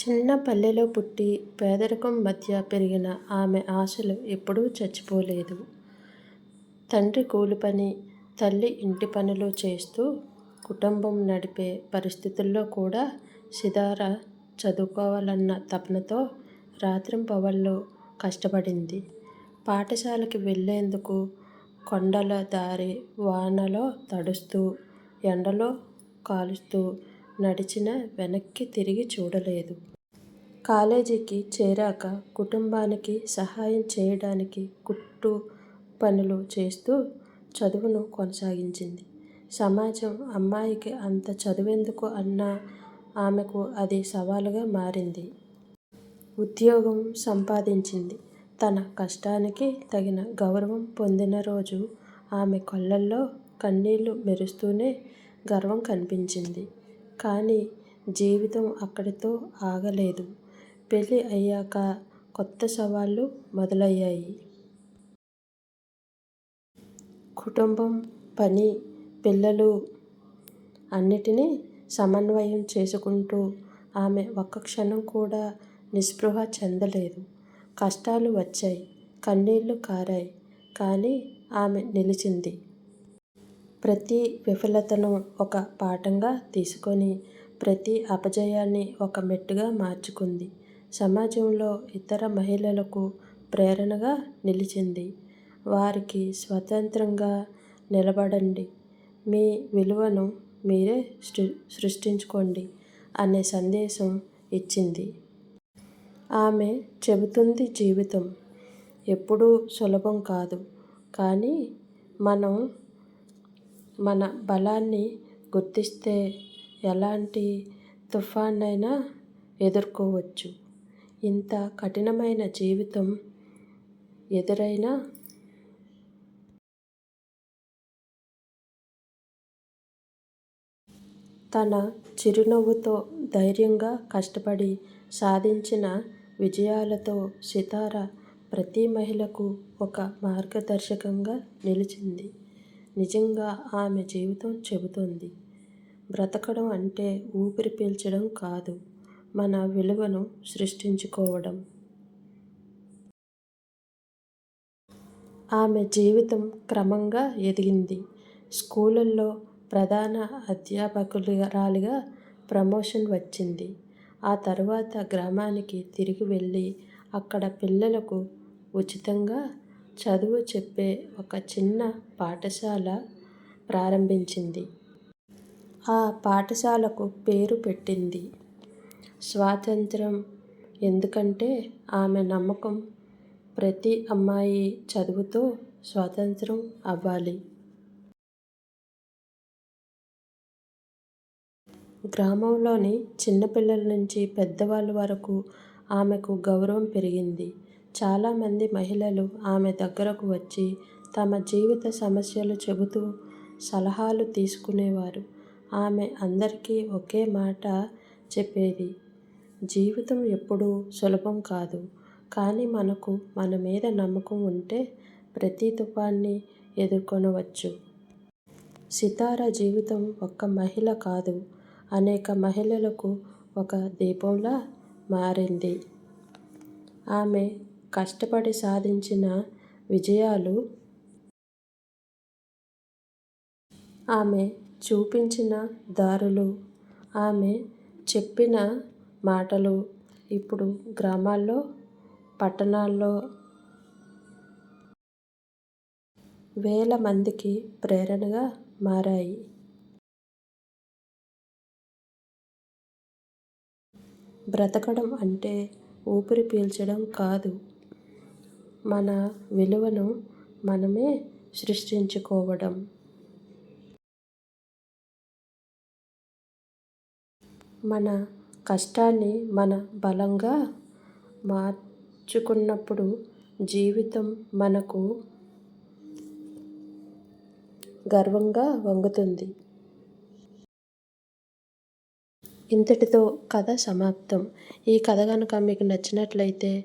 చిన్న పల్లెలో పుట్టి పేదరికం మధ్య పెరిగిన ఆమె ఆశలు ఎప్పుడూ చచ్చిపోలేదు. తండ్రి కూలిపని, తల్లి ఇంటి పనులు చేస్తూ కుటుంబం నడిపే పరిస్థితుల్లో కూడా సిదార చదువుకోవాలన్న తపనతో రాత్రింపవళ్ళు కష్టపడింది. పాఠశాలకి వెళ్ళేందుకు కొండల దారి వానలో తడుస్తూ, ఎండలో కాలుస్తూ నడిచినా వెనక్కి తిరిగి చూడలేదు. కాలేజీకి చేరాక కుటుంబానికి సహాయం చేయడానికి కుట్టు పనులు చేస్తూ చదువును కొనసాగించింది. సమాజం అమ్మాయికి అంత చదువెందుకు అన్న ఆమెకు అది సవాలుగా మారింది. ఉద్యోగం సంపాదించింది. తన కష్టానికి తగిన గౌరవం పొందిన రోజు ఆమె కళ్ళల్లో కన్నీళ్ళు మెరుస్తూనే గర్వం కనిపించింది. కానీ జీవితం అక్కడితో ఆగలేదు. పెళ్ళి అయ్యాక కొత్త సవాళ్ళు మొదలయ్యాయి. కుటుంబం, పని, పిల్లలు అన్నిటినీ సమన్వయం చేసుకుంటూ ఆమె ఒక్క క్షణం కూడా నిస్పృహ చెందలేదు. కష్టాలు వచ్చాయి. కన్నీళ్ళు కారాయి. కానీ ఆమె నిలిచింది. ప్రతి విఫలతను ఒక పాఠంగా తీసుకొని ప్రతి అపజయాన్ని ఒక మెట్టుగా మార్చుకుంది. సమాజంలో ఇతర మహిళలకు ప్రేరణగా నిలిచింది. వారికి స్వతంత్రంగా నిలబడండి, మీ విలువను మీరే సృష్టించుకోండి అనే సందేశం ఇచ్చింది. ఆమె చెబుతుంది జీవితం ఎప్పుడూ సులభం కాదు. కానీ మనం మన బలాన్ని గుర్తిస్తే ఎలాంటి తుఫానైనా ఎదుర్కోవచ్చు. ఇంత కఠినమైన జీవితం ఎదురైనా తన చిరునవ్వుతో ధైర్యంగా కష్టపడి సాధించిన విజయాలతో సితార ప్రతి మహిళకు ఒక మార్గదర్శకంగా నిలిచింది. నిజంగా ఆమె జీవితం చెబుతోంది బ్రతకడం అంటే ఊపిరి పీల్చడం కాదు మన విలువను సృష్టించుకోవడం. ఆమె జీవితం క్రమంగా ఎదిగింది. స్కూళ్ళల్లో ప్రధాన అధ్యాపకురాలిగా ప్రమోషన్ వచ్చింది. ఆ తర్వాత గ్రామానికి తిరిగి వెళ్ళి అక్కడ పిల్లలకు ఉచితంగా చదువు చెప్పే ఒక చిన్న పాఠశాల ప్రారంభించింది. ఆ పాఠశాలకు పేరు పెట్టింది స్వాతంత్రం ఎందుకంటే ఆమె నమ్మకం ప్రతి అమ్మాయి చదువుతో స్వాతంత్రం అవ్వాలి. గ్రామంలోని చిన్నపిల్లల నుంచి పెద్దవాళ్ళ వరకు ఆమెకు గౌరవం పెరిగింది. చాలామంది మహిళలు ఆమె దగ్గరకు వచ్చి తమ జీవిత సమస్యలు చెబుతూ సలహాలు తీసుకునేవారు. ఆమె అందరికీ ఒకే మాట చెప్పేది జీవితం ఎప్పుడూ సులభం కాదు. కానీ మనకు మన మీద నమ్మకం ఉంటే ప్రతి తుఫాన్ని ఎదుర్కొనవచ్చు. సితార జీవితం ఒక్క మహిళ కాదు అనేక మహిళలకు ఒక దీపంలా మారింది. ఆమె కష్టపడి సాధించిన విజయాలు, ఆమె చూపించిన దారులు, ఆమె చెప్పిన మాటలు ఇప్పుడు గ్రామాల్లో, పట్టణాల్లో వేల మందికి ప్రేరణగా మారాయి. బ్రతకడం అంటే ఊపిరి పీల్చడం కాదు మన విలువను మనమే సృష్టించుకోవడం. మన కష్టాన్ని మన బలంగా మార్చుకున్నప్పుడు జీవితం మనకు గర్వంగా వంగుతుంది. ఇంతటితో కథ సమాప్తం. ఈ కథ కనుక మీకు నచ్చినట్లయితే